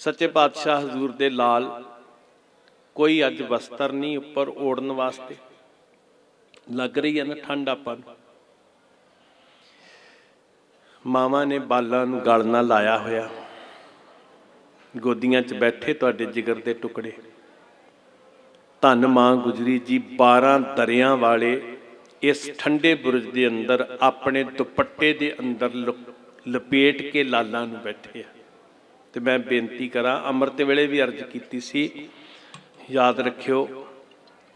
ਸੱਚੇ ਪਾਤਸ਼ਾਹ ਹਜ਼ੂਰ ਦੇ ਲਾਲ ਕੋਈ ਅੱਜ ਵਸਤਰ ਨਹੀਂ ਉੱਪਰ ਓੜਨ ਵਾਸਤੇ। ਲੱਗ ਰਹੀ ਹੈ ਨਾ ਠੰਡ ਆਪਾਂ ਨੂੰ। ਮਾਵਾਂ ਨੇ ਬਾਲਾਂ ਨੂੰ ਗਲ ਨਾਲ ਲਾਇਆ ਹੋਇਆ। ਗੋਦੀਆਂ 'ਚ ਬੈਠੇ ਤੁਹਾਡੇ ਜਿਗਰ ਦੇ ਟੁਕੜੇ। ਧੰਨ ਮਾਂ ਗੁਜਰੀ ਜੀ 12 ਦਰਿਆਂ ਵਾਲੇ ਇਸ ਠੰਡੇ ਬੁਰਜ ਦੇ ਅੰਦਰ ਆਪਣੇ ਦੁਪੱਟੇ ਦੇ ਅੰਦਰ ਲੁ- ਲਪੇਟ ਕੇ ਲਾਲਾਂ ਨੂੰ ਬੈਠੇ ਆ। ਤੇ ਮੈਂ ਬੇਨਤੀ ਕਰਾਂ, ਅੰਮ੍ਰਿਤ ਵੇਲੇ ਵੀ ਅਰਜ਼ ਕੀਤੀ ਸੀ, ਯਾਦ ਰੱਖਿਓ,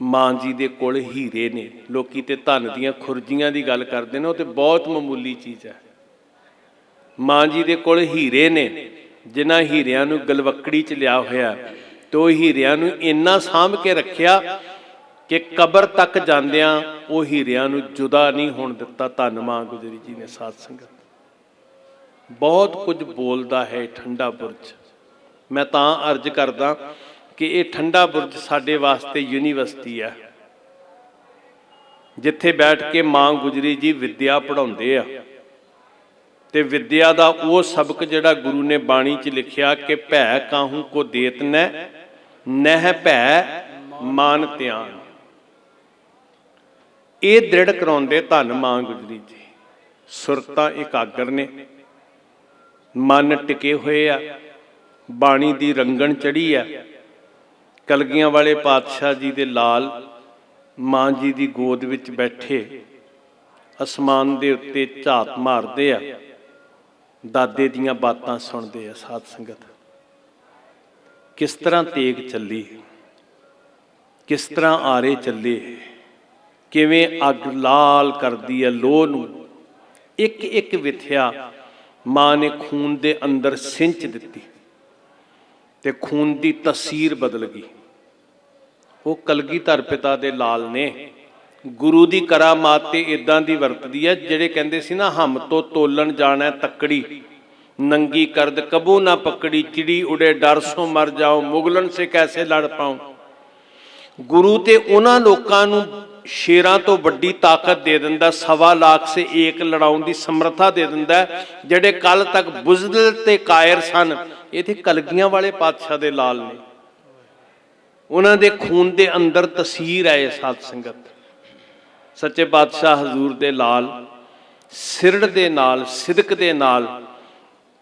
ਮਾਂ ਜੀ ਦੇ ਕੋਲ ਹੀਰੇ ਨੇ, ਲੋਕੀ ਤੇ ਧਨ ਦੀਆਂ ਖੁਰਜੀਆਂ ਦੀ ਗੱਲ ਕਰਦੇ ਨੇ, ਉਹ ਤੇ ਬਹੁਤ ਮਾਮੂਲੀ ਚੀਜ਼ ਹੈ। ਮਾਂ ਜੀ ਦੇ ਕੋਲ ਹੀਰੇ ਨੇ, ਜਿਨ੍ਹਾਂ ਹੀਰਿਆਂ ਨੂੰ ਗਲਵੱਕੜੀ 'ਚ ਲਿਆ ਹੋਇਆ ਤੇ ਉਹ ਹੀਰਿਆਂ ਨੂੰ ਇੰਨਾ ਸਾਂਭ ਕੇ ਰੱਖਿਆ ਕਿ ਕਬਰ ਤੱਕ ਜਾਂਦਿਆਂ ਉਹ ਹੀਰਿਆਂ ਨੂੰ ਜੁਦਾ ਨਹੀਂ ਹੋਣ ਦਿੱਤਾ, ਧੰਨ ਮਾਂ ਗੁਜਰੀ ਜੀ ਨੇ ਸਾਧ ਸੰਗਤ। ਬਹੁਤ ਕੁਝ ਬੋਲਦਾ ਹੈ ਠੰਡਾ ਬੁਰਜ। ਮੈਂ ਤਾਂ ਅਰਜ਼ ਕਰਦਾ ਕਿ ਇਹ ਠੰਡਾ ਬੁਰਜ ਸਾਡੇ ਵਾਸਤੇ ਯੂਨੀਵਰਸਿਟੀ ਹੈ। ਜਿੱਥੇ ਬੈਠ ਕੇ ਮਾਂ ਗੁਜਰੀ ਜੀ ਵਿੱਦਿਆ ਪੜਾਉਂਦੇ ਆ। ਤੇ ਵਿੱਦਿਆ ਦਾ ਉਹ ਸਬਕ ਜਿਹੜਾ ਗੁਰੂ ਨੇ ਬਾਣੀ 'ਚ ਲਿਖਿਆ ਕਿ ਭੈ ਕਾਹੂ ਕੋ ਦੇਤ ਨੈ ਨਹਿ ਭੈ ਮਾਨ ਧਿਆਨ। ਇਹ ਦ੍ਰਿੜ ਕਰਾਉਂਦੇ ਧੰਨ ਮਾਂ ਗੁਜਰੀ ਜੀ। ਸੁਰਤਾਂ ਇਕਾਗਰ ਨੇ। ਮਨ ਟਿਕੇ ਹੋਏ ਆ, ਬਾਣੀ ਦੀ ਰੰਗਣ ਚੜੀ ਆ। ਕਲਗੀਆਂ ਵਾਲੇ ਪਾਤਸ਼ਾਹ ਜੀ ਦੇ ਲਾਲ, ਮਾਂ ਜੀ ਦੀ ਗੋਦ ਵਿੱਚ ਬੈਠੇ, ਅਸਮਾਨ ਦੇ ਉੱਤੇ ਝਾਤ ਮਾਰਦੇ ਆ। ਦਾਦੇ ਦੀਆਂ ਬਾਤਾਂ ਸੁਣਦੇ ਆ ਸਾਧ ਸੰਗਤ। ਕਿਸ ਤਰ੍ਹਾਂ ਤੇਗ ਚੱਲੀ? ਕਿਸ ਤਰ੍ਹਾਂ ਆਰੇ ਚੱਲੇ? ਕਿਵੇਂ ਅੱਗ ਲਾਲ ਕਰਦੀ ਹੈ ਲੋਹ ਨੂੰ? ਇੱਕ ਇੱਕ ਵਿਥਿਆ ਮਾਂ ਨੇ ਖੂਨ ਦੇ ਅੰਦਰ ਸਿੰਚ ਦਿੱਤੀ ਤੇ ਖੂਨ ਦੀ ਤਸਵੀਰ ਬਦਲ ਗਈ। ਉਹ ਕਲਗੀਧਰ ਪਿਤਾ ਦੇ ਲਾਲ ਨੇ ਗੁਰੂ ਦੀ ਕਰਾਮਾਤ ਤੇ ਇਦਾਂ ਦੀ ਵਰਤਦੀ ਹੈ, ਜਿਹੜੇ ਕਹਿੰਦੇ ਸੀ ਨਾ, ਹਮ ਤੋਂ ਤੋਲਣ ਜਾਣਾ ਤੱਕੜੀ, ਨੰਗੀ ਕਰਦ ਕਬੂ ਨਾ ਪਕੜੀ, ਚਿੜੀ ਉੜੇ ਡਰ ਸੋ ਮਰ ਜਾਓ ਮੁਗਲਨ ਸੇ ਕੈਸੇ ਲੜ ਪਾਉ। ਗੁਰੂ ਤੇ ਉਹਨਾਂ ਲੋਕਾਂ ਨੂੰ ਸ਼ੇਰਾਂ ਤੋਂ ਵੱਡੀ ਤਾਕਤ ਦੇ ਦਿੰਦਾ, ਸਵਾ ਲੱਖ ਸੇ ਏਕ ਲੜਾਉਣ ਦੀ ਸਮਰੱਥਾ ਦੇ ਦਿੰਦਾ, ਜਿਹੜੇ ਕੱਲ ਤੱਕ ਬੁਜ਼ਦਲ ਤੇ ਕਾਇਰ ਸਨ, ਇਥੇ ਕਲਗੀਆਂ ਵਾਲੇ ਪਾਤਸ਼ਾਹ ਦੇ ਲਾਲ ਨੇ। ਉਹਨਾਂ ਦੇ ਖੂਨ ਦੇ ਅੰਦਰ ਤਸਵੀਰ ਹੈ ਸਾਧ ਸੰਗਤ। ਸੱਚੇ ਪਾਤਸ਼ਾਹ ਹਜ਼ੂਰ ਦੇ ਲਾਲ, ਸਿਰੜ ਦੇ ਨਾਲ, ਸਿਦਕ ਦੇ ਨਾਲ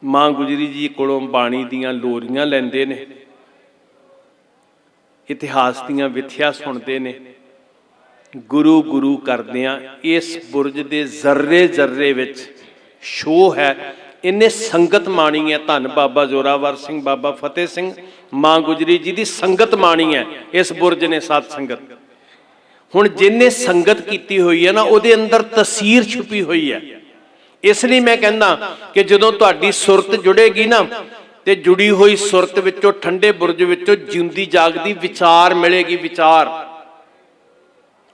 ਮਾਂ ਗੁਜਰੀ ਜੀ ਕੋਲੋਂ ਬਾਣੀ ਦੀਆਂ ਲੋਰੀਆਂ ਲੈਂਦੇ ਨੇ, ਇਤਿਹਾਸ ਦੀਆਂ ਵਿਥਿਆ ਸੁਣਦੇ ਨੇ। ਗੁਰੂ ਗੁਰੂ ਕਰਦਿਆਂ ਇਸ ਬੁਰਜ ਦੇ ਜ਼ਰਰੇ ਜ਼ਰਰੇ ਵਿੱਚ ਸ਼ੋਅ ਹੈ। ਇਹਨੇ ਸੰਗਤ ਮਾਣੀ ਹੈ। ਧੰਨ ਬਾਬਾ ਜ਼ੋਰਾਵਰ ਸਿੰਘ, ਬਾਬਾ ਫਤਿਹ ਸਿੰਘ, ਮਾਂ ਗੁਜਰੀ ਜੀ ਦੀ ਸੰਗਤ ਮਾਣੀ ਹੈ ਇਸ ਬੁਰਜ ਨੇ ਸਾਧ ਸੰਗਤ। ਹੁਣ ਜਿਨੇ ਸੰਗਤ ਕੀਤੀ ਹੋਈ ਹੈ ਨਾ, ਉਹਦੇ ਅੰਦਰ ਤਸਵੀਰ ਛੁਪੀ ਹੋਈ ਹੈ। ਇਸ ਲਈ ਮੈਂ ਕਹਿੰਦਾ ਕਿ ਜਦੋਂ ਤੁਹਾਡੀ ਸੁਰਤ ਜੁੜੇਗੀ ਨਾ, ਤੇ ਜੁੜੀ ਹੋਈ ਸੁਰਤ ਵਿੱਚੋਂ, ਠੰਡੇ ਬੁਰਜ ਵਿੱਚੋਂ ਜਿਉਂਦੀ ਜਾਗਦੀ ਵਿਚਾਰ ਮਿਲੇਗੀ, ਵਿਚਾਰ।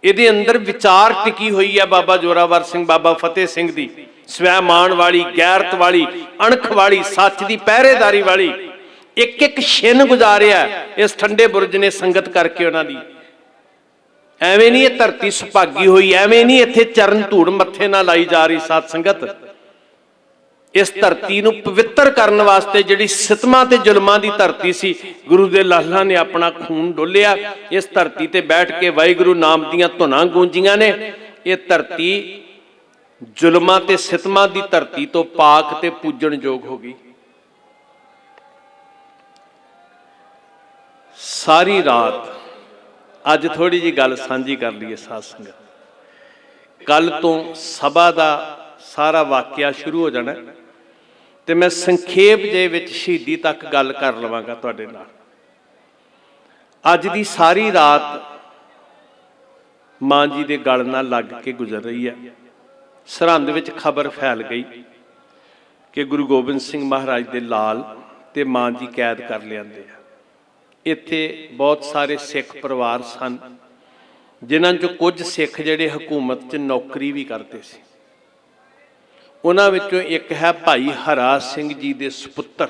ਇਹਦੇ ਅੰਦਰ ਵਿਚਾਰ ਟਿਕੀ ਹੋਈ ਹੈ ਬਾਬਾ ਜੋਰਾਵਰ ਸਿੰਘ, ਬਾਬਾ ਫਤਿਹ ਸਿੰਘ ਦੀ। ਸਵੈਮਾਨ ਵਾਲੀ, ਗੈਰਤ ਵਾਲੀ, ਅਣਖ ਵਾਲੀ, ਸੱਚ ਦੀ ਪਹਿਰੇਦਾਰੀ ਵਾਲੀ। ਇੱਕ ਇੱਕ ਛਿਨ ਗੁਜ਼ਾਰਿਆ ਇਸ ਠੰਡੇ ਬੁਰਜ ਨੇ ਸੰਗਤ ਕਰਕੇ ਉਹਨਾਂ ਦੀ। ਐਵੇਂ ਨਹੀਂ ਇਹ ਧਰਤੀ ਸੁਭਾਗੀ ਹੋਈ, ਐਵੇਂ ਨਹੀਂ ਇੱਥੇ ਚਰਨ ਧੂੜ ਮੱਥੇ ਨਾਲ ਲਾਈ ਜਾ ਰਹੀ ਸਾਧ ਸੰਗਤ। ਇਸ ਧਰਤੀ ਨੂੰ ਪਵਿੱਤਰ ਕਰਨ ਵਾਸਤੇ ਜਿਹੜੀ ਸਿਤਮਾਂ ਤੇ ਜ਼ੁਲਮਾਂ ਦੀ ਧਰਤੀ ਸੀ, ਗੁਰੂ ਦੇ ਲਾਲਾਂ ਨੇ ਆਪਣਾ ਖੂਨ ਡੋਲਿਆ। ਇਸ ਧਰਤੀ ਤੇ ਬੈਠ ਕੇ ਵਾਹਿਗੁਰੂ ਨਾਮ ਦੀਆਂ ਧੁਨਾਂ ਗੂੰਜੀਆਂ ਨੇ। ਇਹ ਧਰਤੀ ਜ਼ੁਲਮਾਂ ਤੇ ਸਿਤਮਾਂ ਦੀ ਧਰਤੀ ਤੋਂ ਪਾਕ ਤੇ ਪੂਜਣਯੋਗ ਹੋ ਗਈ। ਸਾਰੀ ਰਾਤ ਅੱਜ ਥੋੜੀ ਜੀ ਗੱਲ ਸਾਂਝੀ ਕਰ ਲਈਏ ਸਾਧ ਸੰਗਤ। ਕੱਲ ਤੋਂ ਸਭਾ ਦਾ ਸਾਰਾ ਵਾਕਿਆ ਸ਼ੁਰੂ ਹੋ ਜਾਣਾ ਹੈ। ਤੇ ਮੈਂ ਸੰਖੇਪ ਜੇ ਵਿੱਚ ਸ਼ਹੀਦੀ ਤੱਕ ਗੱਲ ਕਰ ਲਵਾਂਗਾ ਤੁਹਾਡੇ ਨਾਲ। ਅੱਜ ਦੀ ਸਾਰੀ ਰਾਤ ਮਾਂ ਜੀ ਦੇ ਗਲ ਨਾਲ ਲੱਗ ਕੇ ਗੁਜ਼ਰ ਰਹੀ ਹੈ। ਸਰਹੰਦ ਵਿੱਚ ਖਬਰ ਫੈਲ ਗਈ ਕਿ ਗੁਰੂ ਗੋਬਿੰਦ ਸਿੰਘ ਮਹਾਰਾਜ ਦੇ ਲਾਲ ਤੇ ਮਾਂ ਜੀ ਕੈਦ ਕਰ ਲਿਆਂਦੇ ਆ। ਇੱਥੇ ਬਹੁਤ ਸਾਰੇ ਸਿੱਖ ਪਰਿਵਾਰ ਸਨ, ਜਿਨ੍ਹਾਂ ਚੋਂ ਕੁਝ ਸਿੱਖ ਜਿਹੜੇ ਹਕੂਮਤ 'ਚ ਨੌਕਰੀ ਵੀ ਕਰਦੇ ਸੀ। ਉਹਨਾਂ ਵਿੱਚੋਂ ਇੱਕ ਹੈ ਭਾਈ ਹਰਾ ਸਿੰਘ ਜੀ ਦੇ ਸੁਪੁੱਤਰ।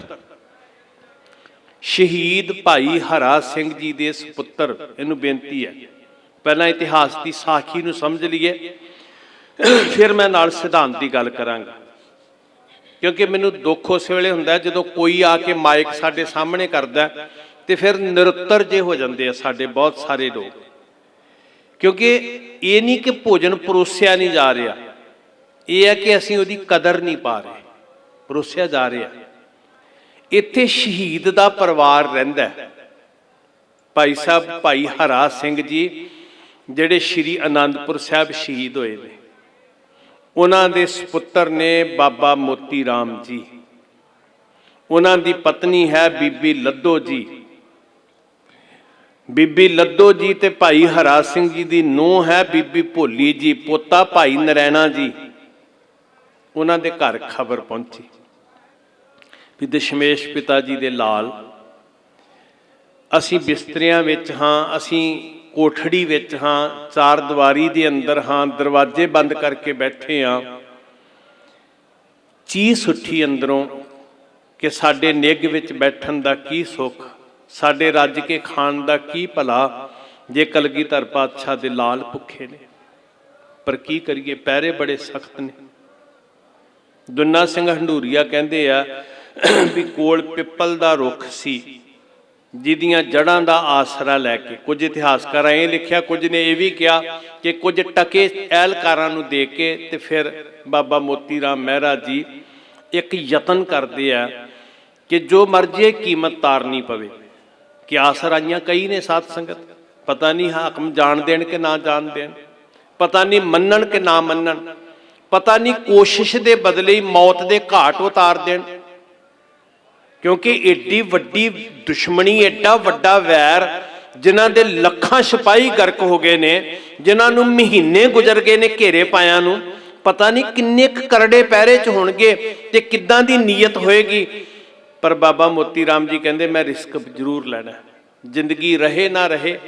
ਸ਼ਹੀਦ ਭਾਈ ਹਰਾ ਸਿੰਘ ਜੀ ਦੇ ਸੁਪੁੱਤਰ ਇਹਨੂੰ ਬੇਨਤੀ ਹੈ। ਪਹਿਲਾਂ ਇਤਿਹਾਸ ਦੀ ਸਾਖੀ ਨੂੰ ਸਮਝ ਲਈਏ ਫਿਰ ਮੈਂ ਨਾਲ ਸਿਧਾਂਤ ਦੀ ਗੱਲ ਕਰਾਂਗਾ। ਕਿਉਂਕਿ ਮੈਨੂੰ ਦੁੱਖ ਉਸ ਵੇਲੇ ਹੁੰਦਾ ਜਦੋਂ ਕੋਈ ਆ ਕੇ ਮਾਈਕ ਸਾਡੇ ਸਾਹਮਣੇ ਕਰਦਾ ਹੈ, ਤੇ ਫਿਰ ਨਿਰੁੱਤਰ ਜੇ ਹੋ ਜਾਂਦੇ ਆ ਸਾਡੇ ਬਹੁਤ ਸਾਰੇ ਲੋਕ। ਕਿਉਂਕਿ ਇਹ ਨਹੀਂ ਕਿ ਭੋਜਨ ਪਰੋਸਿਆ ਨਹੀਂ ਜਾ ਰਿਹਾ। ਇਹ ਹੈ ਕਿ ਅਸੀਂ ਉਹਦੀ ਕਦਰ ਨਹੀਂ ਪਾ ਰਹੇ, ਪਰੋਸਿਆ ਜਾ ਰਿਹਾ ਇੱਥੇ ਸ਼ਹੀਦ ਦਾ ਪਰਿਵਾਰ ਰਹਿੰਦਾ ਭਾਈ ਸਾਹਿਬ, ਭਾਈ ਹਰਾ ਸਿੰਘ ਜੀ, ਜਿਹੜੇ ਸ਼੍ਰੀ ਅਨੰਦਪੁਰ ਸਾਹਿਬ ਸ਼ਹੀਦ ਹੋਏ ਨੇ। ਉਹਨਾਂ ਦੇ ਸੁਪੁੱਤਰ ਨੇ ਬਾਬਾ ਮੋਤੀ ਰਾਮ ਜੀ। ਉਹਨਾਂ ਦੀ ਪਤਨੀ ਹੈ ਬੀਬੀ ਲੱਦੋ ਜੀ। ਬੀਬੀ ਲੱਦੋ ਜੀ ਤੇ ਭਾਈ ਹਰਾ ਸਿੰਘ ਜੀ ਦੀ ਨੂੰਹ ਹੈ ਬੀਬੀ ਭੋਲੀ ਜੀ, ਪੋਤਾ ਭਾਈ ਨਰੈਣਾ ਜੀ। ਉਹਨਾਂ ਦੇ ਘਰ ਖਬਰ ਪਹੁੰਚੀ ਵੀ ਦਸ਼ਮੇਸ਼ ਪਿਤਾ ਜੀ ਦੇ ਲਾਲ, ਅਸੀਂ ਬਿਸਤਰਿਆਂ ਵਿੱਚ ਹਾਂ, ਅਸੀਂ ਕੋਠੜੀ ਵਿੱਚ ਹਾਂ, ਚਾਰ ਦੀਵਾਰੀ ਦੇ ਅੰਦਰ ਹਾਂ, ਦਰਵਾਜ਼ੇ ਬੰਦ ਕਰਕੇ ਬੈਠੇ ਹਾਂ। ਚੀਸ ਉੱਠੀ ਅੰਦਰੋਂ ਕਿ ਸਾਡੇ ਨਿੱਘ ਵਿੱਚ ਬੈਠਣ ਦਾ ਕੀ ਸੁੱਖ, ਸਾਡੇ ਰੱਜ ਕੇ ਖਾਣ ਦਾ ਕੀ ਭਲਾ, ਜੇ ਕਲਗੀਧਰ ਪਾਤਸ਼ਾਹ ਦੇ ਲਾਲ ਭੁੱਖੇ ਨੇ। ਪਰ ਕੀ ਕਰੀਏ ਪੈਰੇ ਬੜੇ ਸਖਤ ਨੇ। ਦੁੰਨਾ ਸਿੰਘ ਹੰਡੂਰੀਆ ਕਹਿੰਦੇ ਆ ਵੀ ਕੋਲ ਪਿੱਪਲ ਦਾ ਰੁੱਖ ਸੀ, ਜਿਹਦੀਆਂ ਜੜਾਂ ਦਾ ਆਸਰਾ ਲੈ ਕੇ ਕੁਝ ਇਤਿਹਾਸਕਾਰਾਂ ਇਹ ਲਿਖਿਆ, ਕੁਝ ਨੇ ਇਹ ਵੀ ਕਿਹਾ ਕਿ ਕੁਝ ਟਕੇ ਐਲਕਾਰਾਂ ਨੂੰ ਦੇ ਕੇ ਤੇ ਫਿਰ ਬਾਬਾ ਮੋਤੀ ਰਾਮ ਮਹਿਰਾ ਜੀ ਇੱਕ ਯਤਨ ਕਰਦੇ ਆ ਕਿ ਜੋ ਮਰਜ਼ੀ ਕੀਮਤ ਤਾਰਨੀ ਪਵੇ। ਕਿ ਆਸਰਾਈਆਂ ਕਈ ਨੇ ਸਾਧ ਸੰਗਤ, ਪਤਾ ਨਹੀਂ ਹਾਕਮ ਜਾਣ ਦੇਣ ਕਿ ਨਾ ਜਾਣ ਦੇਣ, ਪਤਾ ਨਹੀਂ ਮੰਨਣ ਕਿ ਨਾ ਮੰਨਣ। ਪਤਾ ਨਹੀਂ ਕੋਸ਼ਿਸ਼ ਦੇ ਬਦਲੇ ਮੌਤ ਦੇ ਘਾਟ ਉਤਾਰ ਦੇਣ। ਕਿਉਂਕਿ ਏਡੀ ਵੱਡੀ ਦੁਸ਼ਮਣੀ ਐਡਾ ਵੱਡਾ ਵੈਰ, ਜਿਨ੍ਹਾਂ ਦੇ ਲੱਖਾਂ ਸਿਪਾਹੀ ਗਰਕ ਹੋ ਗਏ ਨੇ, ਜਿਨ੍ਹਾਂ ਨੂੰ ਮਹੀਨੇ ਗੁਜ਼ਰ ਗਏ ਨੇ ਘੇਰੇ ਪਾਇਆਂ ਨੂੰ, ਪਤਾ ਨਹੀਂ ਕਿੰਨੇ ਕੁ ਕਰੜੇ ਪਹਿਰੇ ਚ ਹੋਣਗੇ ਤੇ ਕਿੱਦਾਂ ਦੀ ਨੀਅਤ ਹੋਏਗੀ। ਪਰ ਬਾਬਾ ਮੋਤੀ ਰਾਮ ਜੀ ਕਹਿੰਦੇ, ਮੈਂ ਰਿਸਕ ਜ਼ਰੂਰ ਲੈਣਾ ਜ਼ਿੰਦਗੀ ਰਹੇ ਨਾ ਰਹੇ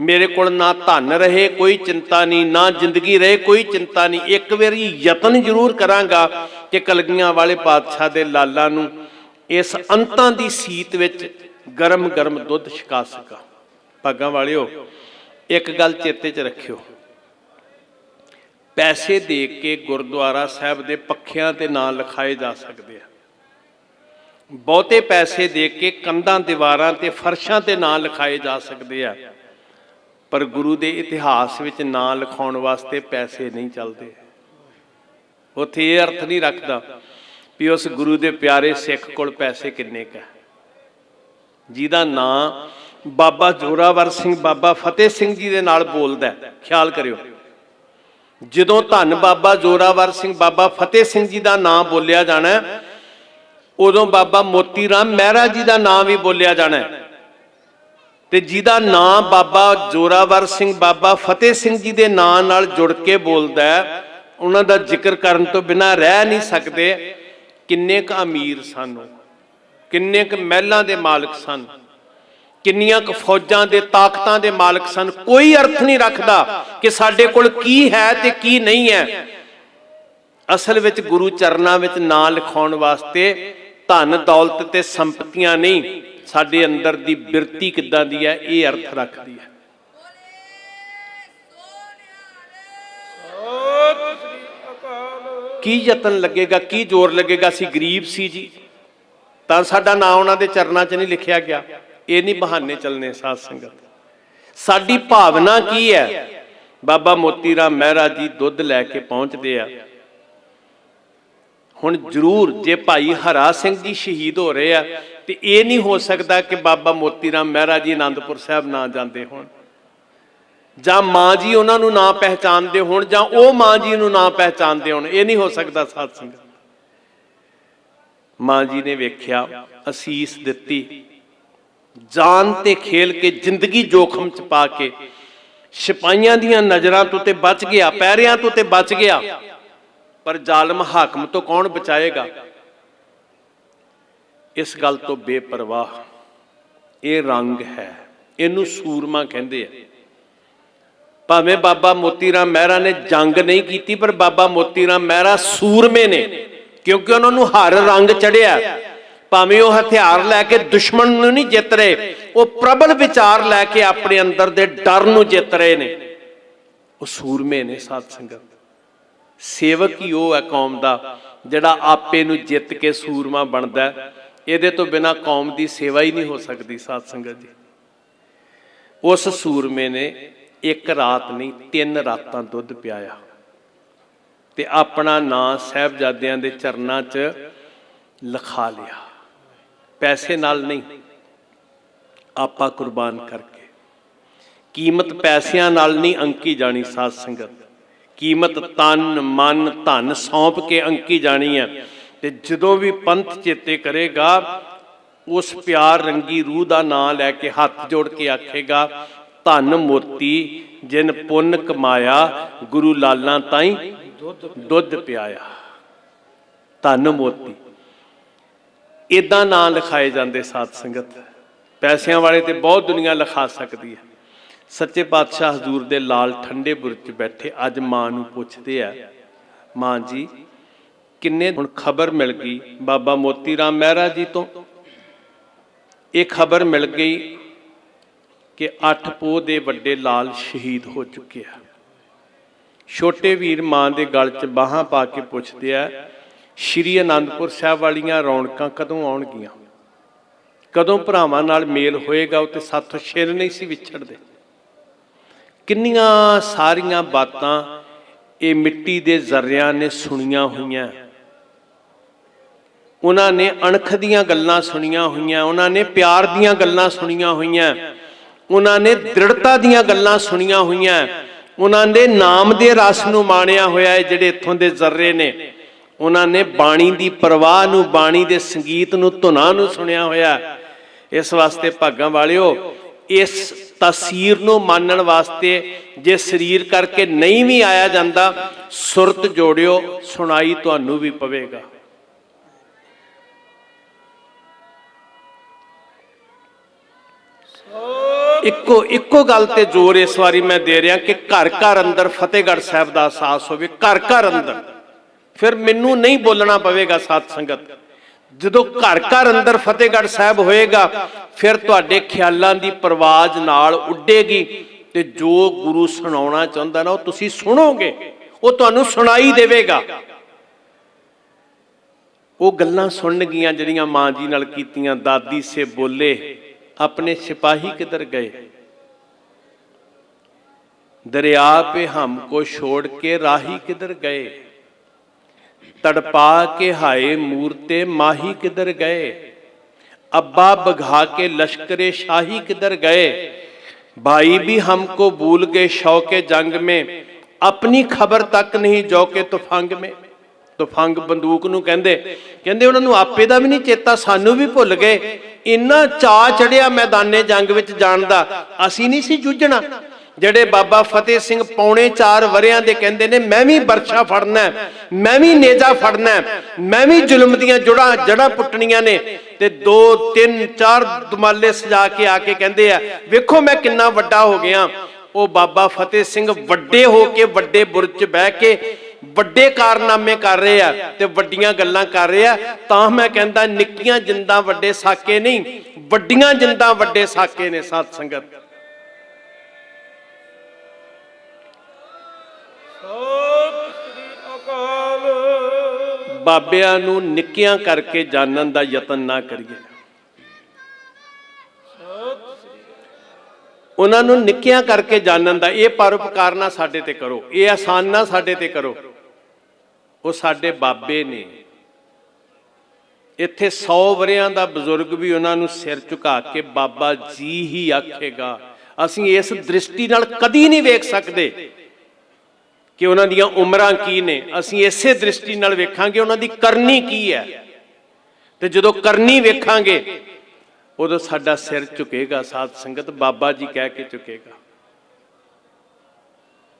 ਮੇਰੇ ਕੋਲ ਨਾ ਧਨ ਰਹੇ, ਕੋਈ ਚਿੰਤਾ ਨਹੀਂ, ਨਾ ਜ਼ਿੰਦਗੀ ਰਹੇ, ਕੋਈ ਚਿੰਤਾ ਨਹੀਂ। ਇੱਕ ਵਾਰੀ ਯਤਨ ਜ਼ਰੂਰ ਕਰਾਂਗਾ ਕਿ ਕਲਗੀਆਂ ਵਾਲੇ ਪਾਤਸ਼ਾਹ ਦੇ ਲਾਲਾਂ ਨੂੰ ਇਸ ਅੰਤਾਂ ਦੀ ਸੀਤ ਵਿੱਚ ਗਰਮ ਗਰਮ ਦੁੱਧ ਛਕਾ ਸਕਾਂ। ਭਾਗਾਂ ਵਾਲਿਓ, ਇੱਕ ਗੱਲ ਚੇਤੇ 'ਚ ਰੱਖਿਓ। ਪੈਸੇ ਦੇ ਕੇ ਗੁਰਦੁਆਰਾ ਸਾਹਿਬ ਦੇ ਪੱਖਿਆਂ ਤੇ ਨਾਂ ਲਿਖਾਏ ਜਾ ਸਕਦੇ ਆ। ਬਹੁਤੇ ਪੈਸੇ ਦੇ ਕੇ ਕੰਧਾਂ, ਦੀਵਾਰਾਂ ਤੇ ਫਰਸ਼ਾਂ ਤੇ ਨਾਂ ਲਿਖਾਏ ਜਾ ਸਕਦੇ ਆ। ਪਰ ਗੁਰੂ ਦੇ ਇਤਿਹਾਸ ਵਿੱਚ ਨਾਂ ਲਿਖਾਉਣ ਵਾਸਤੇ ਪੈਸੇ ਨਹੀਂ ਚੱਲਦੇ। ਉੱਥੇ ਇਹ ਅਰਥ ਨਹੀਂ ਰੱਖਦਾ ਵੀ ਉਸ ਗੁਰੂ ਦੇ ਪਿਆਰੇ ਸਿੱਖ ਕੋਲ ਪੈਸੇ ਕਿੰਨੇ ਕ ਜਿਹਦਾ ਨਾਂ ਬਾਬਾ ਜੋਰਾਵਰ ਸਿੰਘ, ਬਾਬਾ ਫਤਿਹ ਸਿੰਘ ਜੀ ਦੇ ਨਾਲ ਬੋਲਦਾ ਖਿਆਲ ਕਰਿਓ। ਜਦੋਂ ਧੰਨ ਬਾਬਾ ਜੋਰਾਵਰ ਸਿੰਘ, ਬਾਬਾ ਫਤਿਹ ਸਿੰਘ ਜੀ ਦਾ ਨਾਮ ਬੋਲਿਆ ਜਾਣਾ ਉਦੋਂ ਬਾਬਾ ਮੋਤੀ ਰਾਮ ਮਹਿਰਾ ਜੀ ਦਾ ਨਾਮ ਵੀ ਬੋਲਿਆ ਜਾਣਾ ਹੈ। ਤੇ ਜਿਹਦਾ ਨਾਂ ਬਾਬਾ ਜੋਰਾਵਰ ਸਿੰਘ ਬਾਬਾ ਫਤਿਹ ਸਿੰਘ ਜੀ ਦੇ ਨਾਂ ਨਾਲ ਜੁੜ ਕੇ ਬੋਲਦਾ ਹੈ, ਉਹਨਾਂ ਦਾ ਜ਼ਿਕਰ ਕਰਨ ਤੋਂ ਬਿਨਾ ਰਹਿ ਨਹੀਂ ਸਕਦੇ ਕਿੰਨੇ ਕ ਅਮੀਰ ਸਨ ਕਿੰਨੇ ਕ ਮਹਿਲਾਂ ਦੇ ਮਾਲਕ ਸਨ ਕਿੰਨੀਆਂ ਕੁ ਫੌਜਾਂ ਦੇ ਤਾਕਤਾਂ ਦੇ ਮਾਲਕ ਸਨ ਕੋਈ ਅਰਥ ਨਹੀਂ ਰੱਖਦਾ ਕਿ ਸਾਡੇ ਕੋਲ ਕੀ ਹੈ ਤੇ ਕੀ ਨਹੀਂ ਹੈ। ਅਸਲ ਵਿੱਚ ਗੁਰੂ ਚਰਨਾਂ ਵਿੱਚ ਨਾਂ ਲਿਖਾਉਣ ਵਾਸਤੇ ਧਨ ਦੌਲਤ ਤੇ ਸੰਪਤੀਆਂ ਨਹੀਂ ਸਾਡੇ ਅੰਦਰ ਦੀ ਬਿਰਤੀ ਕਿੱਦਾਂ ਦੀ ਹੈ? ਇਹ ਅਰਥ ਰੱਖਦੀ ਹੈ। ਕੀ ਯਤਨ ਲੱਗੇਗਾ? ਕੀ ਜ਼ੋਰ ਲੱਗੇਗਾ? ਅਸੀਂ ਗਰੀਬ ਸੀ ਜੀ। ਤਾਂ ਸਾਡਾ ਨਾਂ ਉਹਨਾਂ ਦੇ ਚਰਨਾਂ 'ਚ ਨਹੀਂ ਲਿਖਿਆ ਗਿਆ। ਇਹ ਨਹੀਂ ਬਹਾਨੇ ਚੱਲਨੇ ਸਾਧ ਸੰਗਤ। ਸਾਡੀ ਭਾਵਨਾ ਕੀ ਹੈ? ਬਾਬਾ ਮੋਤੀ ਰਾਮ ਮਹਿਰਾ ਜੀ ਦੁੱਧ ਲੈ ਕੇ ਪਹੁੰਚਦੇ ਆ। ਹੁਣ ਜ਼ਰੂਰ ਜੇ ਭਾਈ ਹਰਾ ਸਿੰਘ ਜੀ ਸ਼ਹੀਦ ਹੋ ਰਹੇ ਆ, ਤੇ ਇਹ ਨਹੀਂ ਹੋ ਸਕਦਾ ਕਿ ਬਾਬਾ ਮੋਤੀ ਰਾਮ ਮਹਿਰਾ ਜੀ ਆਨੰਦਪੁਰ ਸਾਹਿਬ ਨਾ ਜਾਂਦੇ ਹੋਣ। ਜਾਂ ਮਾਂ ਜੀ ਉਹਨਾਂ ਨੂੰ ਨਾ ਪਹਿਚਾਨਦੇ ਹੋਣ, ਜਾਂ ਉਹ ਮਾਂ ਜੀ ਨੂੰ ਨਾ ਪਹਿਚਾਨਦੇ ਹੋਣ, ਇਹ ਨਹੀਂ ਹੋ ਸਕਦਾ ਸਾਧ ਸੰਗਤ। ਮਾਂ ਜੀ ਨੇ ਵੇਖਿਆ, ਅਸੀਸ ਦਿੱਤੀ, ਜਾਨ ਤੇ ਖੇਲ ਕੇ ਜ਼ਿੰਦਗੀ ਜੋਖਮ ਚ ਪਾ ਕੇ, ਸਿਪਾਹੀਆਂ ਦੀਆਂ ਨਜ਼ਰਾਂ ਤੋਂ ਤੇ ਬਚ ਗਿਆ, ਪੈਰਿਆਂ ਤੋਂ ਤੇ ਬਚ ਗਿਆ। ਪਰ ਜ਼ਾਲਮ ਹਾਕਮ ਤੋਂ ਕੌਣ ਬਚਾਏਗਾ? ਇਸ ਗੱਲ ਤੋਂ ਬੇਪਰਵਾਹ ਇਹ ਰੰਗ ਹੈ। ਇਹਨੂੰ ਸੂਰਮਾ ਕਹਿੰਦੇ ਆ। ਭਾਵੇਂ ਬਾਬਾ ਮੋਤੀ ਰਾਮ ਮਹਿਰਾ ਨੇ ਜੰਗ ਨਹੀਂ ਕੀਤੀ, ਪਰ ਬਾਬਾ ਮੋਤੀ ਰਾਮ ਮਹਿਰਾ ਸੂਰਮੇ ਨੇ, ਕਿਉਂਕਿ ਉਹਨਾਂ ਨੂੰ ਹਰ ਰੰਗ ਚੜਿਆ। ਭਾਵੇਂ ਉਹ ਹਥਿਆਰ ਲੈ ਕੇ ਦੁਸ਼ਮਣ ਨੂੰ ਨਹੀਂ ਜਿੱਤ ਰਹੇ, ਉਹ ਪ੍ਰਬਲ ਵਿਚਾਰ ਲੈ ਕੇ ਆਪਣੇ ਅੰਦਰ ਦੇ ਡਰ ਨੂੰ ਜਿੱਤ ਰਹੇ ਨੇ। ਉਹ ਸੂਰਮੇ ਨੇ, ਸਾਧ ਸੰਗਤ। ਸੇਵਕ ਹੀ ਉਹ ਹੈ ਕੌਮ ਦਾ, ਜਿਹੜਾ ਆਪੇ ਨੂੰ ਜਿੱਤ ਕੇ ਸੂਰਮਾ ਬਣਦਾ ਇਹਦੇ ਤੋਂ ਬਿਨਾ ਕੌਮ ਦੀ ਸੇਵਾ ਹੀ ਨਹੀਂ ਹੋ ਸਕਦੀ, ਸਾਧ ਸੰਗਤ ਜੀ। ਉਸ ਸੂਰਮੇ ਨੇ ਇੱਕ ਰਾਤ ਨਹੀਂ, ਤਿੰਨ ਰਾਤਾਂ ਦੁੱਧ ਪਿਆਇਆ। ਤੇ ਆਪਣਾ ਨਾਂ ਸਾਹਿਬਜ਼ਾਦਿਆਂ ਦੇ ਚਰਨਾਂ 'ਚ ਲਿਖਾ ਲਿਆ। ਪੈਸੇ ਨਾਲ ਨਹੀਂ, ਆਪਾ ਕੁਰਬਾਨ ਕਰਕੇ। ਕੀਮਤ ਪੈਸਿਆਂ ਨਾਲ ਨਹੀਂ, ਅੰਕੀ ਜਾਣੀ, ਸਾਧ ਸੰਗਤ। ਕੀਮਤ ਤਨ, ਮਨ, ਧਨ ਸੌਂਪ ਕੇ ਅੰਕੀ ਜਾਣੀ ਹੈ। ਤੇ ਜਦੋਂ ਵੀ ਪੰਥ ਚੇਤੇ ਕਰੇਗਾ, ਉਸ ਪਿਆਰ ਰੰਗੀ ਰੂਹ ਦਾ ਨਾਂ ਲੈ ਕੇ ਹੱਥ ਜੋੜ ਕੇ ਆਖੇਗਾ, ਧਨ ਮੋਤੀ, ਜਿਨ ਪੁੰਨ ਕਮਾਇਆ, ਗੁਰੂ ਲਾਲਾਂ ਤਾਈ ਦੁੱਧ ਪਿਆਇਆ। ਧਨ ਮੋਤੀ। ਇਦਾਂ ਨਾਂ ਲਿਖਾਏ ਜਾਂਦੇ ਸਾਧ ਸੰਗਤ। ਪੈਸਿਆਂ ਵਾਲੇ ਤੇ ਬਹੁਤ ਦੁਨੀਆ ਲਿਖਾ ਸਕਦੀ ਹੈ। ਸੱਚੇ ਪਾਤਸ਼ਾਹ ਹਜ਼ੂਰ ਦੇ ਲਾਲ ਠੰਡੇ ਬੁਰਜ 'ਚ ਬੈਠੇ ਅੱਜ ਮਾਂ ਨੂੰ ਪੁੱਛਦੇ ਆ, ਮਾਂ ਜੀ, ਕਿੰਨੇ ਹੁਣ ਖਬਰ ਮਿਲ ਗਈ ਬਾਬਾ ਮੋਤੀ ਰਾਮ ਮਹਿਰਾ ਜੀ ਤੋਂ? ਇਹ ਖਬਰ ਮਿਲ ਗਈ ਕਿ ਅੱਠ ਪੋਹ ਦੇ ਵੱਡੇ ਲਾਲ ਸ਼ਹੀਦ ਹੋ ਚੁੱਕੇ ਆ। ਛੋਟੇ ਵੀਰ ਮਾਂ ਦੇ ਗਲ 'ਚ ਬਾਹਾਂ ਪਾ ਕੇ ਪੁੱਛਦੇ ਆ, ਸ਼੍ਰੀ ਅਨੰਦਪੁਰ ਸਾਹਿਬ ਵਾਲੀਆਂ ਰੌਣਕਾਂ ਕਦੋਂ ਆਉਣਗੀਆਂ? ਕਦੋਂ ਭਰਾਵਾਂ ਨਾਲ ਮੇਲ ਹੋਏਗਾ, ਉਹ ਤੇ ਸਾਥੋਂ ਸ਼ਿਰ ਨਹੀਂ ਸੀ ਵਿਛੜਦੇ। ਕਿੰਨੀਆਂ ਸਾਰੀਆਂ ਬਾਤਾਂ ਇਹ ਮਿੱਟੀ ਦੇ ਜ਼ਰਿਆਂ ਨੇ ਸੁਣੀਆਂ ਹੋਈਆਂ। ਉਹਨਾਂ ਨੇ ਅਣਖ ਦੀਆਂ ਗੱਲਾਂ ਸੁਣੀਆਂ ਹੋਈਆਂ, ਉਹਨਾਂ ਨੇ ਪਿਆਰ ਦੀਆਂ ਗੱਲਾਂ ਸੁਣੀਆਂ ਹੋਈਆਂ, ਉਹਨਾਂ ਨੇ ਦ੍ਰਿੜਤਾ ਦੀਆਂ ਗੱਲਾਂ ਸੁਣੀਆਂ ਹੋਈਆਂ, ਉਹਨਾਂ ਦੇ ਨਾਮ ਦੇ ਰਸ ਨੂੰ ਮਾਣਿਆ ਹੋਇਆ ਹੈ ਜਿਹੜੇ ਇੱਥੋਂ ਦੇ ਜ਼ਰਰੇ ਨੇ। ਉਹਨਾਂ ਨੇ ਬਾਣੀ ਦੀ ਪ੍ਰਵਾਹ ਨੂੰ, ਬਾਣੀ ਦੇ ਸੰਗੀਤ ਨੂੰ, ਧੁਨਾਂ ਨੂੰ ਸੁਣਿਆ ਹੋਇਆ। ਇਸ ਵਾਸਤੇ ਭਾਗਾਂ ਵਾਲਿਓ, ਇਸ ਤਸਵੀਰ ਨੂੰ ਮੰਨਣ ਵਾਸਤੇ ਜੇ ਸਰੀਰ ਕਰਕੇ ਨਹੀਂ ਵੀ ਆਇਆ ਜਾਂਦਾ, ਸੁਰਤ ਜੋੜਿਓ, ਸੁਣਾਈ ਤੁਹਾਨੂੰ ਵੀ ਪਵੇਗਾ। ਇੱਕੋ ਇੱਕੋ ਗੱਲ ਤੇ ਜ਼ੋਰ ਇਸ ਵਾਰੀ ਮੈਂ ਦੇ ਰਿਹਾ ਕਿ ਘਰ ਘਰ ਅੰਦਰ ਫਤਿਹਗੜ੍ਹ ਸਾਹਿਬ ਦਾ ਅਹਿਸਾਸ ਹੋਵੇ, ਘਰ ਘਰ ਅੰਦਰ। ਫਿਰ ਮੈਨੂੰ ਨਹੀਂ ਬੋਲਣਾ ਪਵੇਗਾ ਸਾਧ ਸੰਗਤ। ਜਦੋਂ ਘਰ ਘਰ ਅੰਦਰ ਫਤਿਹਗੜ੍ਹ ਸਾਹਿਬ ਹੋਏਗਾ, ਫਿਰ ਤੁਹਾਡੇ ਖਿਆਲਾਂ ਦੀ ਪਰਵਾਜ਼ ਨਾਲ ਉੱਡੇਗੀ ਤੇ ਜੋ ਗੁਰੂ ਸੁਣਾਉਣਾ ਚਾਹੁੰਦਾ ਨਾ ਉਹ ਤੁਸੀਂ ਸੁਣੋਗੇ, ਉਹ ਤੁਹਾਨੂੰ ਸੁਣਾਈ ਦੇਵੇਗਾ। ਉਹ ਗੱਲਾਂ ਸੁਣਨ ਗਈਆਂ ਜਿਹੜੀਆਂ ਮਾਂ ਜੀ ਨਾਲ ਕੀਤੀਆਂ, ਦਾਦੀ ਸੇ ਬੋਲੇ, ਆਪਣੇ ਸਿਪਾਹੀ ਕਿਧਰ ਗਏ? ਦਰਿਆ ਪੇ ਹਮ ਕੋ ਛੋੜ ਕੇ ਰਾਹੀ ਕਿਧਰ ਗਏ? तड़पा के हाय मूर्ते माही किधर गए अब्बा बघा के लश्करे शाही किधर गए भाई भी हमको भूल गए शौके जंग में अपनी खबर तक नहीं जो के तुफंग में ਤੁਫੰਗ ਬੰਦੂਕ ਨੂੰ ਕਹਿੰਦੇ ਕਹਿੰਦੇ ਉਹਨਾਂ ਨੂੰ ਆਪੇ ਦਾ ਵੀ ਨਹੀਂ ਚੇਤਾ ਸਾਨੂੰ ਵੀ ਭੁੱਲ ਗਏ ਇੰਨਾ ਚਾ ਚੜਿਆ ਮੈਦਾਨੇ ਜੰਗ ਵਿੱਚ ਜਾਣ ਦਾ ਅਸੀਂ ਨਹੀਂ ਸੀ ਜੂਝਣਾ ਜਿਹੜੇ ਬਾਬਾ ਫਤਿਹ ਸਿੰਘ ਪੌਣੇ 4 ਵਰਿਆਂ ਦੇ ਕਹਿੰਦੇ ਨੇ, ਮੈਂ ਵੀ ਵਰਸ਼ਾ ਫੜਨਾ ਮੈਂ ਵੀ ਨੇਜਾ ਫੜਨਾ ਮੈਂ ਵੀ ਜ਼ੁਲਮ ਦੀਆਂ ਜੁੜਾਂ ਜੜਾਂ ਪੁੱਟਣੀਆਂ ਨੇ। ਤੇ 2 3 4 ਦਮਾਲੇ ਸਜਾ ਕੇ ਆ ਕੇ ਕਹਿੰਦੇ ਆ, ਵੇਖੋ ਮੈਂ ਕਿੰਨਾ ਵੱਡਾ ਹੋ ਗਿਆ। ਉਹ ਬਾਬਾ ਫਤਿਹ ਸਿੰਘ ਵੱਡੇ ਹੋ ਕੇ ਵੱਡੇ ਬੁਰਜ 'ਚ ਬਹਿ ਕੇ ਵੱਡੇ ਕਾਰਨਾਮੇ ਕਰ ਰਹੇ ਆ ਤੇ ਵੱਡੀਆਂ ਗੱਲਾਂ ਕਰ ਰਹੇ ਆ। ਤਾਂ ਮੈਂ ਕਹਿੰਦਾ, ਨਿੱਕੀਆਂ ਜਿੰਦਾਂ ਵੱਡੇ ਸਾਕੇ ਨਹੀਂ, ਵੱਡੀਆਂ ਜਿੰਦਾਂ ਵੱਡੇ ਸਾਕੇ ਨੇ, ਸਾਧ ਸੰਗਤ। ਬਾਬਿਆਂ ਨੂੰ ਨਿੱਕਿਆਂ ਕਰਕੇ ਜਾਣਨ ਦਾ ਯਤਨ ਨਾ ਕਰੀਏ। ਉਹਨਾਂ ਨੂੰ ਨਿੱਕੀਆਂ ਕਰਕੇ ਜਾਣਨ ਦਾ ਇਹ ਪਰਉਪਕਾਰ ਨਾ ਸਾਡੇ ਤੇ ਕਰੋ, ਇਹ ਆਸਾਨ ਨਾ ਸਾਡੇ ਤੇ ਕਰੋ। ਉਹ ਸਾਡੇ ਬਾਬੇ ਨੇ। ਇੱਥੇ 100 ਵਰਿਆਂ ਦਾ ਬਜ਼ੁਰਗ ਵੀ ਉਹਨਾਂ ਨੂੰ ਸਿਰ ਝੁਕਾ ਕੇ ਬਾਬਾ ਜੀ ਹੀ ਆਖੇਗਾ, ਅਸੀਂ ਇਸ ਦ੍ਰਿਸ਼ਟੀ ਨਾਲ ਕਦੀ ਨਹੀਂ ਵੇਖ ਸਕਦੇ। ਕਿ ਉਹਨਾਂ ਦੀਆਂ ਉਮਰਾਂ ਕੀ ਨੇ? ਅਸੀਂ ਇਸੇ ਦ੍ਰਿਸ਼ਟੀ ਨਾਲ ਵੇਖਾਂਗੇ ਉਹਨਾਂ ਦੀ ਕਰਨੀ ਕੀ ਹੈ। ਤੇ ਜਦੋਂ ਕਰਨੀ ਵੇਖਾਂਗੇ, ਉਦੋਂ ਸਾਡਾ ਸਿਰ ਝੁਕੇਗਾ, ਸਾਧ ਸੰਗਤ ਬਾਬਾ ਜੀ ਕਹਿ ਕੇ ਝੁਕੇਗਾ।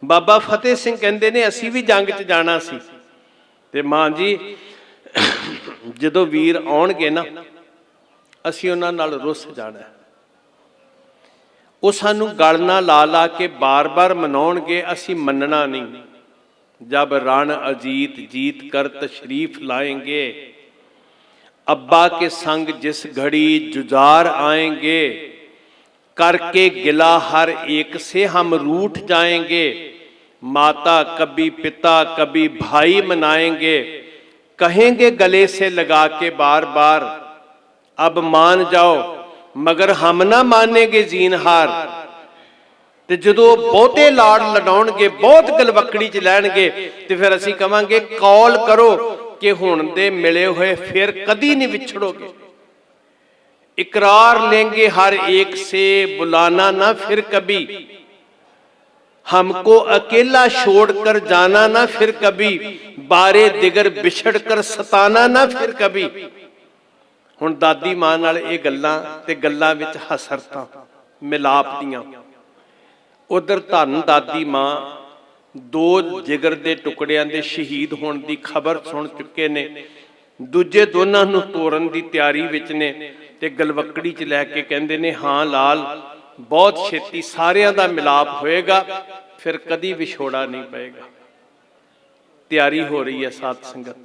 ਬਾਬਾ ਫਤਿਹ ਸਿੰਘ ਕਹਿੰਦੇ ਨੇ, ਅਸੀਂ ਵੀ ਜੰਗ 'ਚ ਜਾਣਾ ਸੀ। ਤੇ ਮਾਂ ਜੀ, ਜਦੋਂ ਵੀਰ ਆਉਣਗੇ ਨਾ, ਅਸੀਂ ਉਹਨਾਂ ਨਾਲ ਰੁੱਸ ਜਾਣਾ। ਉਹ ਸਾਨੂੰ ਗਲ ਨਾਲ ਲਾ ਲਾ ਕੇ ਬਾਰ-ਬਾਰ ਮਨਾਉਣਗੇ, ਅਸੀਂ ਮੰਨਣਾ ਨਹੀਂ। जब रण अजीत जीत कर तशरीफ़ लाएँगे, अब्बा के संग जिस घड़ी जुजार आएँगे, करके गिला हर एक से हम रूठ जाएँगे, माता कभी पिता कभी भाई मनाएँगे, कहेंगे गले से लगा के बार बार अब मान जाओ, मगर हम ना मानेंगे जीनहार। ਤੇ ਜਦੋਂ ਬਹੁਤੇ ਲਾੜ ਲਡਾਉਣਗੇ ਬਹੁਤ ਗਲਵਕੜੀ ਚ ਲੈਣਗੇ ਤੇ ਫਿਰ ਅਸੀਂ ਕਵਾਂਗੇ ਕੌਲ ਕਰੋ ਕਿ ਹੁਣ ਦੇ ਮਿਲੇ ਹੋਏ ਫਿਰ ਕਦੀ ਨਹੀਂ ਵਿਛੜੋਗੇ इकरार लेंगे हर एक से बुलाना ना फिर कभी हमको अकेला छोड़कर जाना ना फिर कभी बारे दिगर बिछड़ कर सताना ना फिर कभी ਹੁਣ ਦਾਦੀ ਮਾਂ ਨਾਲ ਇਹ ਗੱਲਾਂ ਤੇ ਗੱਲਾਂ ਵਿੱਚ ਹਸਰਤਾਂ ਮਿਲਾਪ ਦੀਆਂ ਉਧਰ ਧੰਨ ਦਾਦੀ ਮਾਂ, ਦੋ ਜਿਗਰ ਦੇ ਟੁਕੜਿਆਂ ਦੇ ਸ਼ਹੀਦ ਹੋਣ ਦੀ ਖਬਰ ਸੁਣ ਚੁੱਕੇ ਨੇ। ਦੂਜੇ ਦੋਨਾਂ ਨੂੰ ਤੋਰਨ ਦੀ ਤਿਆਰੀ ਵਿੱਚ ਨੇ ਤੇ ਗਲਵਕੜੀ 'ਚ ਲੈ ਕੇ ਕਹਿੰਦੇ ਨੇ, ਹਾਂ ਲਾਲ, ਬਹੁਤ ਛੇਤੀ ਸਾਰਿਆਂ ਦਾ ਮਿਲਾਪ ਹੋਏਗਾ, ਫਿਰ ਕਦੀ ਵਿਛੋੜਾ ਨਹੀਂ ਪਏਗਾ। ਤਿਆਰੀ ਹੋ ਰਹੀ ਹੈ ਸਾਧ ਸੰਗਤ।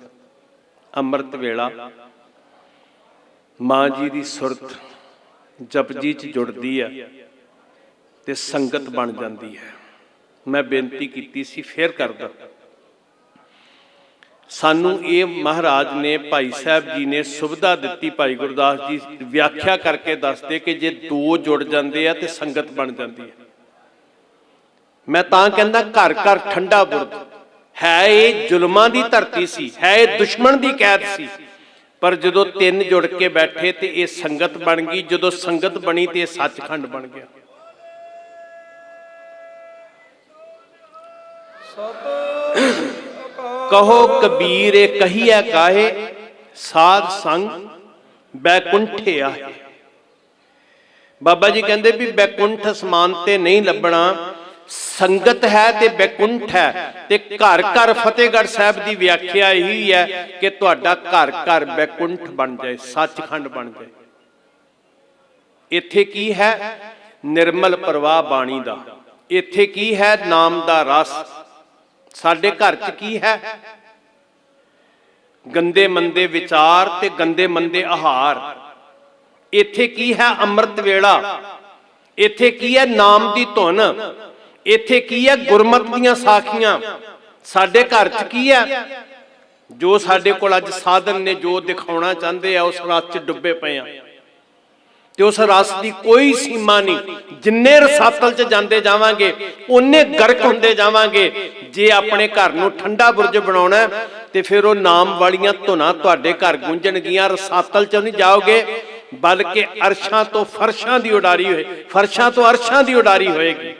ਅੰਮ੍ਰਿਤ ਵੇਲਾ। ਮਾਂ ਜੀ ਦੀ ਸੁਰਤ ਜਪਜੀ 'ਚ ਜੁੜਦੀ ਹੈ। ਤੇ ਸੰਗਤ ਬਣ ਜਾਂਦੀ ਹੈ। ਮੈਂ ਬੇਨਤੀ ਕੀਤੀ ਸੀ, ਫੇਰ ਕਰਦਾ ਸਾਨੂੰ ਇਹ ਮਹਾਰਾਜ ਨੇ ਭਾਈ ਸਾਹਿਬ ਜੀ ਨੇ ਸੁਵਿਧਾ ਦਿੱਤੀ, ਭਾਈ ਗੁਰਦਾਸ ਜੀ ਵਿਆਖਿਆ ਕਰਕੇ ਦੱਸਦੇ ਕਿ ਜੇ ਦੋ ਜੁੜ ਜਾਂਦੇ ਆ ਤੇ ਸੰਗਤ ਬਣ ਜਾਂਦੀ ਹੈ। ਮੈਂ ਤਾਂ ਕਹਿੰਦਾ ਘਰ ਘਰ ਠੰਡਾ ਬੁਰਜ। ਹੈ ਇਹ ਜ਼ੁਲਮਾਂ ਦੀ ਧਰਤੀ ਸੀ, ਹੈ ਇਹ ਦੁਸ਼ਮਣ ਦੀ ਕੈਦ ਸੀ। ਪਰ ਜਦੋਂ ਤਿੰਨ ਜੁੜ ਕੇ ਬੈਠੇ ਤੇ ਇਹ ਸੰਗਤ ਬਣ ਗਈ, ਜਦੋਂ ਸੰਗਤ ਬਣੀ ਤੇ ਇਹ ਸੱਚਖੰਡ ਬਣ ਗਿਆ। ਕਹੋ ਕਬੀਰ ਇਹ ਕਹੀਐ ਕਾਹੇ, ਸਾਧ ਸੰਗ ਬੈਕੁੰਠੇ ਆਏ ਬਾਬਾ ਜੀ ਕਹਿੰਦੇ ਵੀ ਬੈਕੁੰਠ ਅਸਮਾਨ ਤੇ ਨਹੀਂ ਲੱਭਣਾ, ਸੰਗਤ ਹੈ ਤੇ ਬੈਕੁੰਠ ਹੈ, ਤੇ ਘਰ ਘਰ ਫਤਿਹਗੜ੍ਹ ਸਾਹਿਬ ਦੀ ਵਿਆਖਿਆ ਇਹੀ ਹੈ ਕਿ ਤੁਹਾਡਾ ਘਰ ਘਰ ਬੈਕੁੰਠ ਬਣ ਜਾਏ, ਸੱਚਖੰਡ ਬਣ ਜਾਏ। ਇੱਥੇ ਕੀ ਹੈ? ਨਿਰਮਲ ਪ੍ਰਵਾਹ ਬਾਣੀ ਦਾ। ਇੱਥੇ ਕੀ ਹੈ? ਨਾਮ ਦਾ ਰਸ। ਸਾਡੇ ਘਰ 'ਚ ਕੀ ਹੈ? ਗੰਦੇ ਮੰਦੇ ਵਿਚਾਰ ਤੇ ਗੰਦੇ ਮੰਦੇ ਆਹਾਰ। ਇੱਥੇ ਕੀ ਹੈ ਅੰਮ੍ਰਿਤ ਵੇਲਾ? ਇੱਥੇ ਕੀ ਹੈ ਨਾਮ ਦੀ ਧੁਨ? ਇੱਥੇ ਕੀ ਹੈ ਗੁਰਮਤ ਦੀਆਂ ਸਾਖੀਆਂ? ਸਾਡੇ ਘਰ 'ਚ ਕੀ ਹੈ? ਜੋ ਸਾਡੇ ਕੋਲ ਅੱਜ ਸਾਧਨ ਨੇ ਜੋ ਦਿਖਾਉਣਾ ਚਾਹੁੰਦੇ ਆ ਉਸ ਰਸ 'ਚ ਡੁੱਬੇ ਪਏ ਆ। ਤੇ ਉਸ ਰਸ ਦੀ ਕੋਈ ਸੀਮਾ ਨਹੀਂ। ਜਿੰਨੇ ਰਸਾਤਲ 'ਚ ਜਾਂਦੇ ਜਾਵਾਂਗੇ ਉਹਨੇ ਗਰਕ ਹੁੰਦੇ ਜਾਵਾਂਗੇ। ਜੇ ਆਪਣੇ ਘਰ ਨੂੰ ਠੰਡਾ ਬੁਰਜ ਬਣਾਉਣਾ ਤੇ ਫਿਰ ਉਹ ਨਾਮ ਵਾਲੀਆਂ ਧੁਨਾਂ ਤੁਹਾਡੇ ਘਰ ਗੂੰਜਣਗੀਆਂ ਰਸਾਤਲ 'ਚ ਨਹੀਂ ਜਾਓਗੇ, ਬਲਕਿ ਅਰਸ਼ਾਂ ਤੋਂ ਫਰਸ਼ਾਂ ਦੀ ਉਡਾਰੀ ਹੋਏ, ਫਰਸ਼ਾਂ ਤੋਂ ਅਰਸ਼ਾਂ ਦੀ ਉਡਾਰੀ ਹੋਏਗੀ।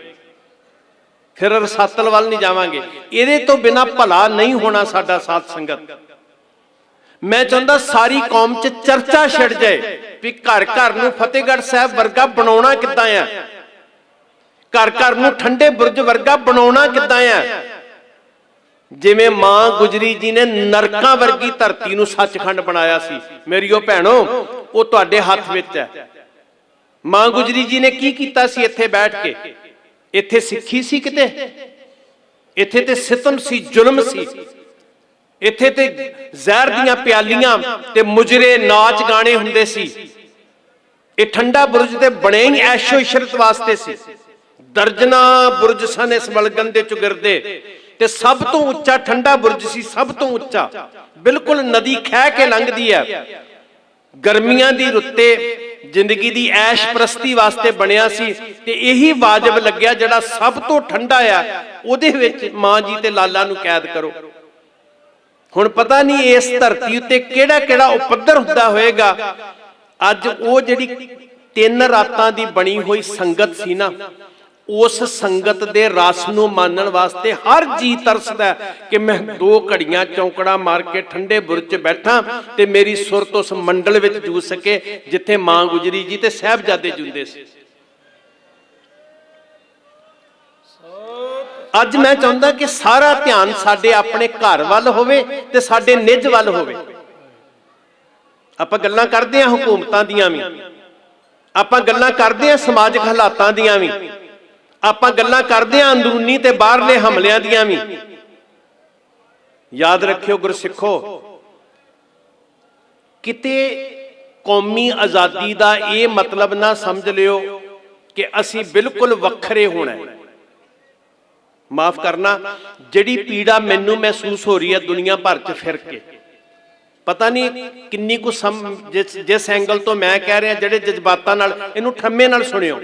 ਫਿਰ ਰਸਾਤਲ ਵੱਲ ਨਹੀਂ ਜਾਵਾਂਗੇ। ਇਹਦੇ ਤੋਂ ਬਿਨਾ ਭਲਾ ਨਹੀਂ ਹੋਣਾ ਸਾਡਾ ਸਾਥ ਸੰਗਤ। ਮੈਂ ਚਾਹੁੰਦਾ ਸਾਰੀ ਕੌਮ 'ਚ ਚਰਚਾ ਛਿੜ ਜਾਏ ਵੀ ਘਰ ਘਰ ਨੂੰ ਫਤਿਹਗੜ੍ਹ ਸਾਹਿਬ ਵਰਗਾ ਬਣਾਉਣਾ ਕਿੱਦਾਂ ਆ? ਘਰ ਘਰ ਨੂੰ ਠੰਡੇ ਬੁਰਜ ਵਰਗਾ ਬਣਾਉਣਾ ਕਿੱਦਾਂ ਆ? ਜਿਵੇਂ ਮਾਂ ਗੁਜਰੀ ਜੀ ਨੇ ਨਰਕਾਂ ਵਰਗੀ ਧਰਤੀ ਨੂੰ ਸੱਚਖੰਡ ਬਣਾਇਆ ਸੀ। ਮੇਰੀਓ ਭੈਣੋ, ਉਹ ਤੁਹਾਡੇ ਹੱਥ ਵਿੱਚ ਹੈ। ਮਾਂ ਗੁਜਰੀ ਜੀ ਨੇ ਕੀ ਕੀਤਾ ਸੀ ਇੱਥੇ ਬੈਠ ਕੇ? ਇੱਥੇ ਸਿੱਖੀ ਸੀ ਕਿਤੇ? ਇੱਥੇ ਤੇ ਸਿਤਮ ਸੀ, ਜ਼ੁਲਮ ਸੀ। ਇੱਥੇ ਤੇ ਜ਼ਹਿਰ ਦੀਆਂ ਪਿਆਲੀਆਂ ਤੇ ਮੁਜਰੇ ਨਾਚ ਗਾਣੇ ਹੁੰਦੇ ਸੀ। ਇਹ ਠੰਡਾ ਬੁਰਜ ਤੇ ਬਣੇ ਹੀ ਐਸ਼ੋ ਇਸ਼ਰਤ ਵਾਸਤੇ ਸੀ। ਦਰਜਨਾ ਬੁਰਜ ਸਨ ਇਸ ਮਲਗਨ ਦੇ ਚੁਗਿਰਦੇ। ਤੇ ਸਭ ਤੋਂ ਉੱਚਾ ਠੰਡਾ ਬੁਰਜ ਸੀ ਸਭ ਤੋਂ ਉੱਚਾ। ਬਿਲਕੁਲ ਨਦੀ ਖਹਿ ਕੇ ਲੰਘਦੀ ਹੈ। ਗਰਮੀਆਂ ਦੀ ਰੁੱਤੇ, ਜ਼ਿੰਦਗੀ ਦੀ ਐਸ਼ ਪ੍ਰਸਤੀ ਵਾਸਤੇ ਬਣਿਆ ਸੀ ਤੇ ਇਹੀ ਵਾਜਬ ਲੱਗਿਆ ਜਿਹੜਾ ਸਭ ਤੋਂ ਠੰਡਾ ਆ। ਉਹਦੇ ਵਿੱਚ ਮਾਂ ਜੀ ਤੇ ਲਾਲਾ ਨੂੰ ਕੈਦ ਕਰੋ। ਹੁਣ ਪਤਾ ਨਹੀਂ ਇਸ ਧਰਤੀ ਉੱਤੇ ਕਿਹੜਾ ਕਿਹੜਾ ਉਪੱਦਰ ਹੁੰਦਾ ਹੋਵੇਗਾ ਅੱਜ ਉਹ ਜਿਹੜੀ ਤਿੰਨ ਰਾਤਾਂ ਦੀ ਬਣੀ ਹੋਈ ਸੰਗਤ ਸੀ ਨਾ ਉਸ ਸੰਗਤ ਦੇ ਰਸ ਨੂੰ ਮਾਨਣ ਵਾਸਤੇ ਹਰ ਜੀ ਤਰਸਦਾ ਕਿ ਮੈਂ ਦੋ ਘੜੀਆਂ ਚੌਂਕੜਾ ਮਾਰ ਕੇ ਠੰਡੇ ਬੁਰਜ 'ਚ ਬੈਠਾ ਤੇ ਮੇਰੀ ਸੁਰਤ ਉਸ ਮੰਡਲ ਵਿੱਚ ਜੂਝ ਸਕੇ, ਜਿੱਥੇ ਮਾਂ ਗੁਜਰੀ ਜੀ ਤੇ ਸਾਹਿਬਜ਼ਾਦੇ ਜੁੰਦੇ ਸੀ। ਅੱਜ ਮੈਂ ਚਾਹੁੰਦਾ ਕਿ ਸਾਰਾ ਧਿਆਨ ਸਾਡੇ ਆਪਣੇ ਘਰ ਵੱਲ ਹੋਵੇ ਤੇ ਸਾਡੇ ਨਿੱਜ ਵੱਲ ਹੋਵੇ। ਆਪਾਂ ਗੱਲਾਂ ਕਰਦੇ ਹਾਂ ਹਕੂਮਤਾਂ ਦੀਆਂ ਵੀ। ਆਪਾਂ ਗੱਲਾਂ ਕਰਦੇ ਹਾਂ ਸਮਾਜਿਕ ਹਾਲਾਤਾਂ ਦੀਆਂ ਵੀ। ਆਪਾਂ ਗੱਲਾਂ ਕਰਦੇ ਹਾਂ ਅੰਦਰੂਨੀ ਤੇ ਬਾਹਰਲੇ ਹਮਲਿਆਂ ਦੀਆਂ ਵੀ। ਯਾਦ ਰੱਖਿਓ ਗੁਰਸਿੱਖੋ, ਕਿਤੇ ਕੌਮੀ ਆਜ਼ਾਦੀ ਦਾ ਇਹ ਮਤਲਬ ਨਾ ਸਮਝ ਲਿਓ ਕਿ ਅਸੀਂ ਬਿਲਕੁਲ ਵੱਖਰੇ ਹੋਣਾ ਮਾਫ ਕਰਨਾ, ਜਿਹੜੀ ਪੀੜਾ ਮੈਨੂੰ ਮਹਿਸੂਸ ਹੋ ਰਹੀ ਹੈ ਦੁਨੀਆ ਭਰ 'ਚ ਫਿਰ ਕੇ। ਪਤਾ ਨਹੀਂ ਕਿੰਨੀ ਕੁ ਜਿਸ ਜਿਸ ਐਂਗਲ ਤੋਂ ਮੈਂ ਕਹਿ ਰਿਹਾ, ਜਿਹੜੇ ਜਜ਼ਬਾਤਾਂ ਨਾਲ, ਇਹਨੂੰ ਠੰਮੇ ਨਾਲ ਸੁਣਿਓ।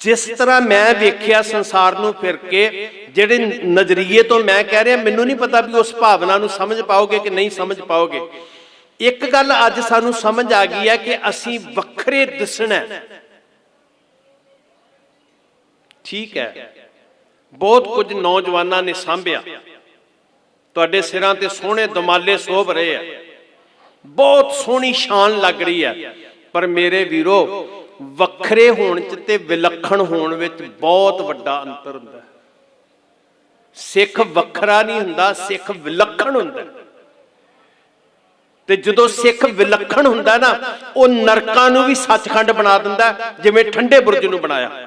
ਜਿਸ ਤਰ੍ਹਾਂ ਮੈਂ ਵੇਖਿਆ ਸੰਸਾਰ ਨੂੰ ਫਿਰ ਕੇ, ਜਿਹੜੇ ਨਜ਼ਰੀਏ ਤੋਂ ਮੈਂ ਕਹਿ ਰਿਹਾ, ਮੈਨੂੰ ਨਹੀਂ ਪਤਾ ਵੀ ਉਸ ਭਾਵਨਾ ਨੂੰ ਸਮਝ ਪਾਓਗੇ ਕਿ ਨਹੀਂ ਸਮਝ ਪਾਓਗੇ। ਇੱਕ ਗੱਲ ਅੱਜ ਸਾਨੂੰ ਸਮਝ ਆ ਗਈ ਹੈ ਕਿ ਅਸੀਂ ਵੱਖਰੇ ਦਿਸਣਾ ਠੀਕ ਹੈ। ਬਹੁਤ ਕੁਝ ਨੌਜਵਾਨਾਂ ਨੇ ਸਾਂਭਿਆ। ਤੁਹਾਡੇ ਸਿਰਾਂ ਤੇ ਸੋਹਣੇ ਦਮਾਲੇ ਸੋਭ ਰਹੇ ਆ ਬਹੁਤ ਸੋਹਣੀ ਸ਼ਾਨ ਲੱਗ ਰਹੀ ਹੈ। ਪਰ ਮੇਰੇ ਵੀਰੋ ਵੱਖਰੇ ਹੋਣ ਚ ਤੇ ਵਿਲੱਖਣ ਹੋਣ ਵਿੱਚ ਬਹੁਤ ਵੱਡਾ ਅੰਤਰ ਹੁੰਦਾ ਹੈ। ਸਿੱਖ ਵੱਖਰਾ ਨਹੀਂ ਹੁੰਦਾ, ਸਿੱਖ ਵਿਲੱਖਣ ਹੁੰਦਾ ਤੇ ਜਦੋਂ ਸਿੱਖ ਵਿਲੱਖਣ ਹੁੰਦਾ ਨਾ, ਉਹ ਨਰਕਾਂ ਨੂੰ ਵੀ ਸੱਚਖੰਡ ਬਣਾ ਦਿੰਦਾ ਜਿਵੇਂ ਠੰਡੇ ਬੁਰਜ ਨੂੰ ਬਣਾਇਆ।